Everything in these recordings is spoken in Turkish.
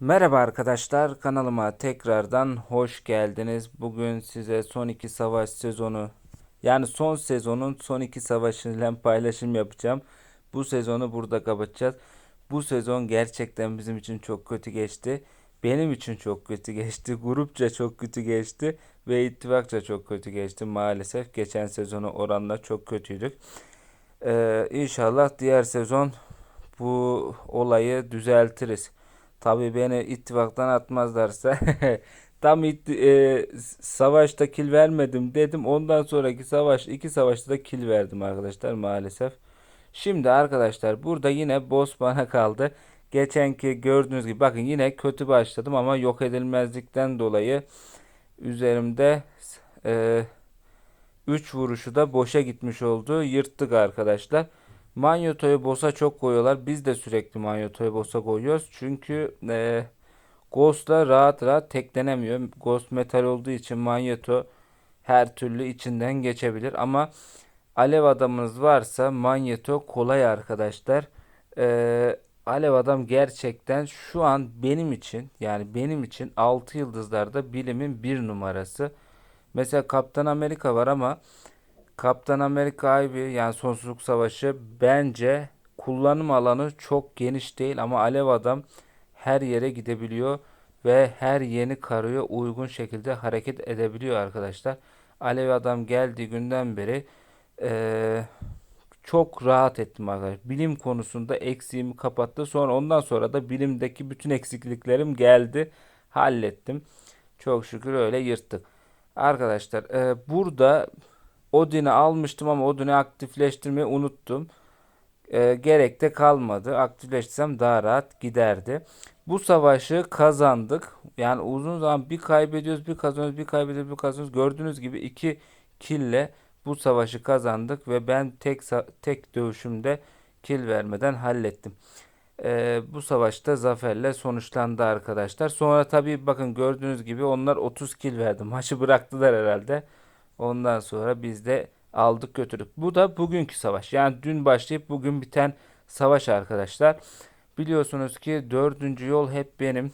Merhaba arkadaşlar kanalıma tekrardan hoş geldiniz. Bugün size son iki savaş sezonu yani son sezonun son iki savaşıyla paylaşım yapacağım. Bu sezonu burada kapatacağız. Bu sezon gerçekten bizim için çok kötü geçti. Benim için çok kötü geçti. Grupça çok kötü geçti ve ittifakça çok kötü geçti maalesef. Geçen sezonu oranla çok kötüydük. Ee, inşallah diğer sezon bu olayı düzeltiriz. Tabii beni ittifaktan atmazlarsa tam it- e, savaşta kil vermedim dedim. Ondan sonraki savaş iki savaşta da kil verdim arkadaşlar maalesef. Şimdi arkadaşlar burada yine boss bana kaldı. Geçenki gördüğünüz gibi bakın yine kötü başladım ama yok edilmezlikten dolayı üzerimde e, 3 vuruşu da boşa gitmiş oldu. Yırttık arkadaşlar. Manyoto'yu boss'a çok koyuyorlar. Biz de sürekli Manyoto'yu boss'a koyuyoruz. Çünkü e, Ghost'la rahat rahat teklenemiyor. Ghost metal olduğu için Manyoto her türlü içinden geçebilir. Ama alev adamınız varsa Manyeto kolay arkadaşlar. E, alev adam gerçekten şu an benim için yani benim için 6 yıldızlarda bilimin bir numarası. Mesela Kaptan Amerika var ama Kaptan Amerika Ivy yani Sonsuzluk Savaşı bence kullanım alanı çok geniş değil ama Alev Adam her yere gidebiliyor ve her yeni karıya uygun şekilde hareket edebiliyor arkadaşlar. Alev Adam geldiği günden beri eee, çok rahat ettim arkadaşlar. Bilim konusunda eksiğimi kapattı. Sonra ondan sonra da bilimdeki bütün eksikliklerim geldi. Hallettim. Çok şükür öyle yırttık. Arkadaşlar e, burada Odin'i almıştım ama Odin'i aktifleştirmeyi unuttum. E, gerek de kalmadı. Aktifleştirsem daha rahat giderdi. Bu savaşı kazandık. Yani uzun zaman bir kaybediyoruz, bir kazanıyoruz, bir kaybediyoruz, bir kazanıyoruz. Gördüğünüz gibi iki kille bu savaşı kazandık ve ben tek tek dövüşümde kill vermeden hallettim. Ee, bu savaşta zaferle sonuçlandı arkadaşlar. Sonra tabii bakın gördüğünüz gibi onlar 30 kill verdi. Maçı bıraktılar herhalde. Ondan sonra biz de aldık götürdük. Bu da bugünkü savaş. Yani dün başlayıp bugün biten savaş arkadaşlar. Biliyorsunuz ki dördüncü yol hep benim.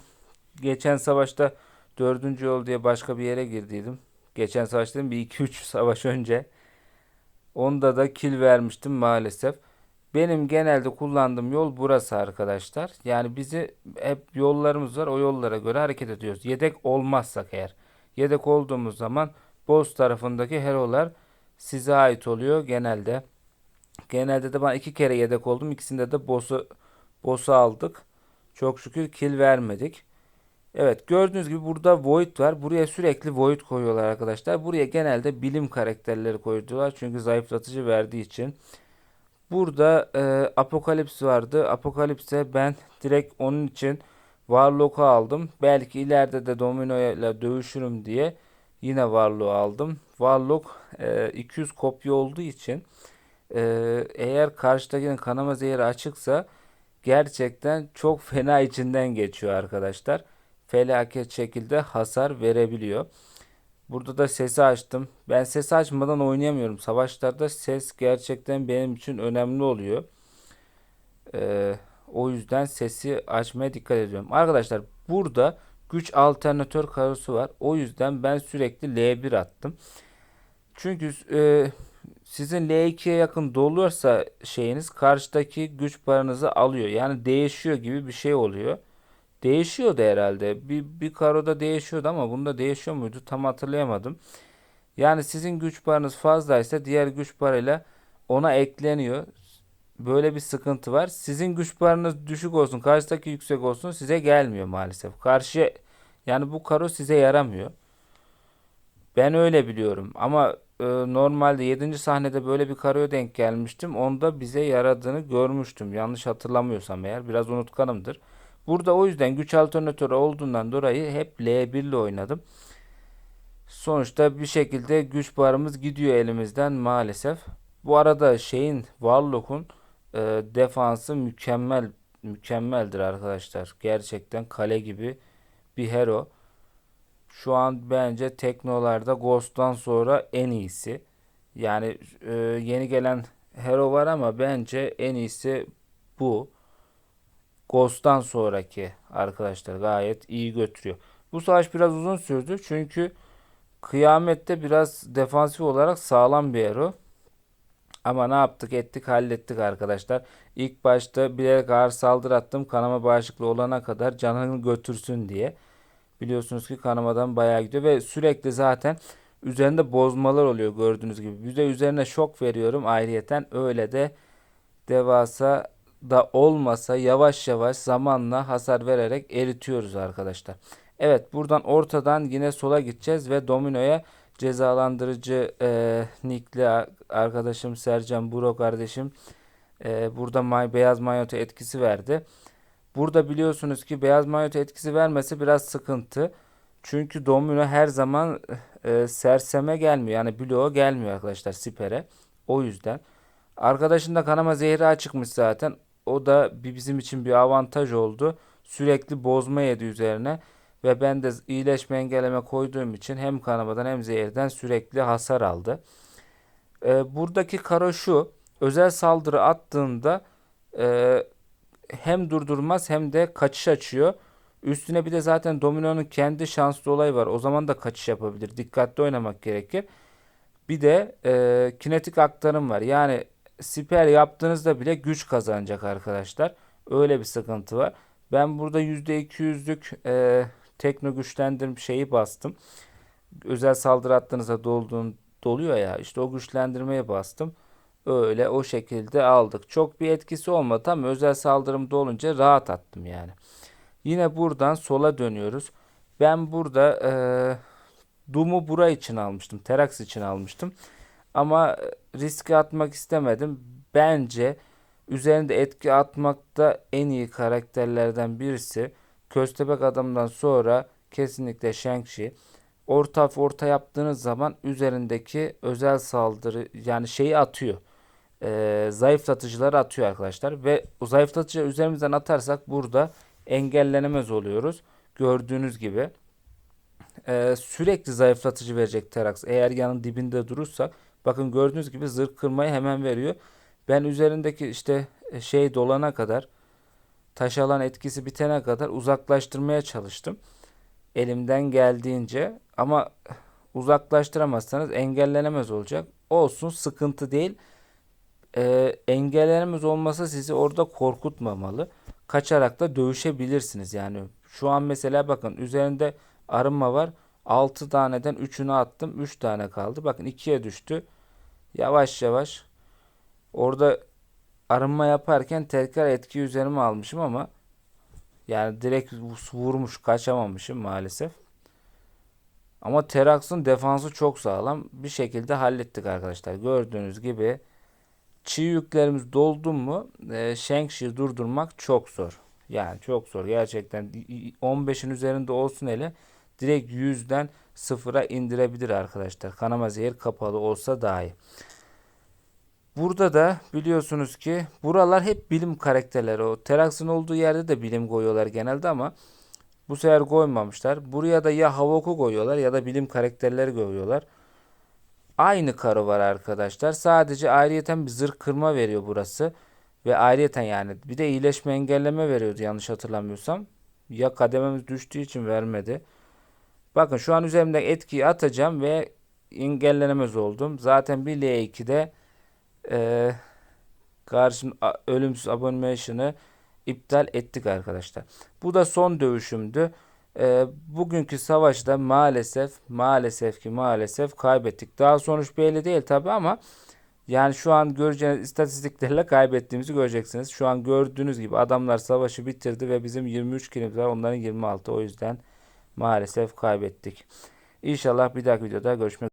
Geçen savaşta dördüncü yol diye başka bir yere girdiydim. Geçen savaş bir iki üç savaş önce. Onda da kill vermiştim maalesef. Benim genelde kullandığım yol burası arkadaşlar. Yani bizi hep yollarımız var. O yollara göre hareket ediyoruz. Yedek olmazsak eğer. Yedek olduğumuz zaman boss tarafındaki hero'lar size ait oluyor genelde. Genelde de ben iki kere yedek oldum. İkisinde de boss'u boss'u aldık. Çok şükür kill vermedik. Evet gördüğünüz gibi burada Void var. Buraya sürekli Void koyuyorlar arkadaşlar. Buraya genelde bilim karakterleri koydular. Çünkü zayıflatıcı verdiği için. Burada e, Apokalips vardı. Apokalips'e ben direkt onun için Warlock'u aldım. Belki ileride de Domino ile dövüşürüm diye yine Warlock'u aldım. Warlock e, 200 kopya olduğu için e, eğer karşıdakinin kanama zehri açıksa gerçekten çok fena içinden geçiyor arkadaşlar. Felaket şekilde hasar verebiliyor. Burada da sesi açtım. Ben sesi açmadan oynayamıyorum. Savaşlarda ses gerçekten benim için önemli oluyor. Ee, o yüzden sesi açmaya dikkat ediyorum. Arkadaşlar burada güç alternatör karosu var. O yüzden ben sürekli L1 attım. Çünkü e, sizin L2'ye yakın doluyorsa şeyiniz karşıdaki güç paranızı alıyor. Yani değişiyor gibi bir şey oluyor. Değişiyordu herhalde. Bir, bir karoda değişiyordu ama bunda değişiyor muydu tam hatırlayamadım. Yani sizin güç paranız fazlaysa diğer güç parayla ona ekleniyor. Böyle bir sıkıntı var. Sizin güç paranız düşük olsun, karşıdaki yüksek olsun size gelmiyor maalesef. Karşı yani bu karo size yaramıyor. Ben öyle biliyorum ama e, normalde yedinci sahnede böyle bir karoya denk gelmiştim. Onda bize yaradığını görmüştüm. Yanlış hatırlamıyorsam eğer biraz unutkanımdır. Burada o yüzden güç alternatörü olduğundan dolayı hep L1 ile oynadım. Sonuçta bir şekilde güç barımız gidiyor elimizden maalesef. Bu arada şeyin Warlock'un e, defansı mükemmel mükemmeldir arkadaşlar. Gerçekten kale gibi bir hero. Şu an bence Teknolarda Ghost'tan sonra en iyisi. Yani e, yeni gelen hero var ama bence en iyisi bu. Ghost'tan sonraki arkadaşlar gayet iyi götürüyor. Bu savaş biraz uzun sürdü çünkü Kıyamet'te biraz defansif olarak sağlam bir hero. Ama ne yaptık ettik hallettik arkadaşlar. İlk başta bilerek ağır saldırı attım kanama bağışıklığı olana kadar canını götürsün diye. Biliyorsunuz ki kanamadan bayağı gidiyor ve sürekli zaten üzerinde bozmalar oluyor gördüğünüz gibi. Bir de üzerine şok veriyorum ayrıyeten öyle de devasa da olmasa yavaş yavaş zamanla hasar vererek eritiyoruz arkadaşlar. Evet buradan ortadan yine sola gideceğiz ve dominoya cezalandırıcı e, nickli arkadaşım Sercan Buro kardeşim e, burada may, beyaz mayoto etkisi verdi. Burada biliyorsunuz ki beyaz mayoto etkisi vermesi biraz sıkıntı. Çünkü domino her zaman e, serseme gelmiyor. Yani bloğa gelmiyor arkadaşlar sipere. O yüzden. Arkadaşın kanama zehri çıkmış zaten. O da bizim için bir avantaj oldu. Sürekli bozma yedi üzerine. Ve ben de iyileşme engelleme koyduğum için hem kanamadan hem zehirden sürekli hasar aldı. E, buradaki karo şu. Özel saldırı attığında e, hem durdurmaz hem de kaçış açıyor. Üstüne bir de zaten Domino'nun kendi şanslı olayı var. O zaman da kaçış yapabilir. Dikkatli oynamak gerekir. Bir de e, kinetik aktarım var. Yani siper yaptığınızda bile güç kazanacak arkadaşlar. Öyle bir sıkıntı var. Ben burada %200'lük e, tekno güçlendirme şeyi bastım. Özel saldırı attığınızda dolduğun, doluyor ya. İşte o güçlendirmeye bastım. Öyle o şekilde aldık. Çok bir etkisi olmadı ama özel saldırımda olunca rahat attım yani. Yine buradan sola dönüyoruz. Ben burada e, Doom'u bura için almıştım. Terax için almıştım. Ama riske atmak istemedim. Bence üzerinde etki atmakta en iyi karakterlerden birisi. Köstebek adamdan sonra kesinlikle Shang-Chi. Orta orta yaptığınız zaman üzerindeki özel saldırı yani şeyi atıyor. Ee, zayıflatıcıları atıyor arkadaşlar. Ve o zayıflatıcı üzerimizden atarsak burada engellenemez oluyoruz. Gördüğünüz gibi. Ee, sürekli zayıflatıcı verecek Terax. Eğer yanın dibinde durursak bakın gördüğünüz gibi zırh kırmayı hemen veriyor. Ben üzerindeki işte e, şey dolana kadar taş alan etkisi bitene kadar uzaklaştırmaya çalıştım. Elimden geldiğince ama uzaklaştıramazsanız engellenemez olacak. Olsun sıkıntı değil. Ee, engellenemez olması sizi orada korkutmamalı. Kaçarak da dövüşebilirsiniz yani. Şu an mesela bakın üzerinde arınma var. 6 taneden 3'ünü attım. 3 tane kaldı. Bakın 2'ye düştü. Yavaş yavaş orada arınma yaparken tekrar etki üzerime almışım ama yani direkt vurmuş kaçamamışım maalesef. Ama Terax'ın defansı çok sağlam. Bir şekilde hallettik arkadaşlar. Gördüğünüz gibi çiğ yüklerimiz doldu mu e, Shang-Chi'yi durdurmak çok zor. Yani çok zor. Gerçekten 15'in üzerinde olsun hele direkt 100'den sıfıra indirebilir arkadaşlar. Kanama zehir kapalı olsa dahi. Burada da biliyorsunuz ki buralar hep bilim karakterleri. O Terax'ın olduğu yerde de bilim koyuyorlar genelde ama bu sefer koymamışlar. Buraya da ya Havok'u koyuyorlar ya da bilim karakterleri koyuyorlar. Aynı karı var arkadaşlar. Sadece ayrıyeten bir zırh kırma veriyor burası. Ve ayrıyeten yani bir de iyileşme engelleme veriyordu yanlış hatırlamıyorsam. Ya kadememiz düştüğü için vermedi. Bakın şu an üzerimde etkiyi atacağım ve engellenemez oldum. Zaten bir L2'de e, karşım ölümsüz abomination'ı iptal ettik arkadaşlar. Bu da son dövüşümdü. E, bugünkü savaşta maalesef maalesef ki maalesef kaybettik. Daha sonuç belli değil tabi ama yani şu an göreceğiniz istatistiklerle kaybettiğimizi göreceksiniz. Şu an gördüğünüz gibi adamlar savaşı bitirdi ve bizim 23 kilimiz var. Onların 26. O yüzden maalesef kaybettik. İnşallah bir dahaki videoda görüşmek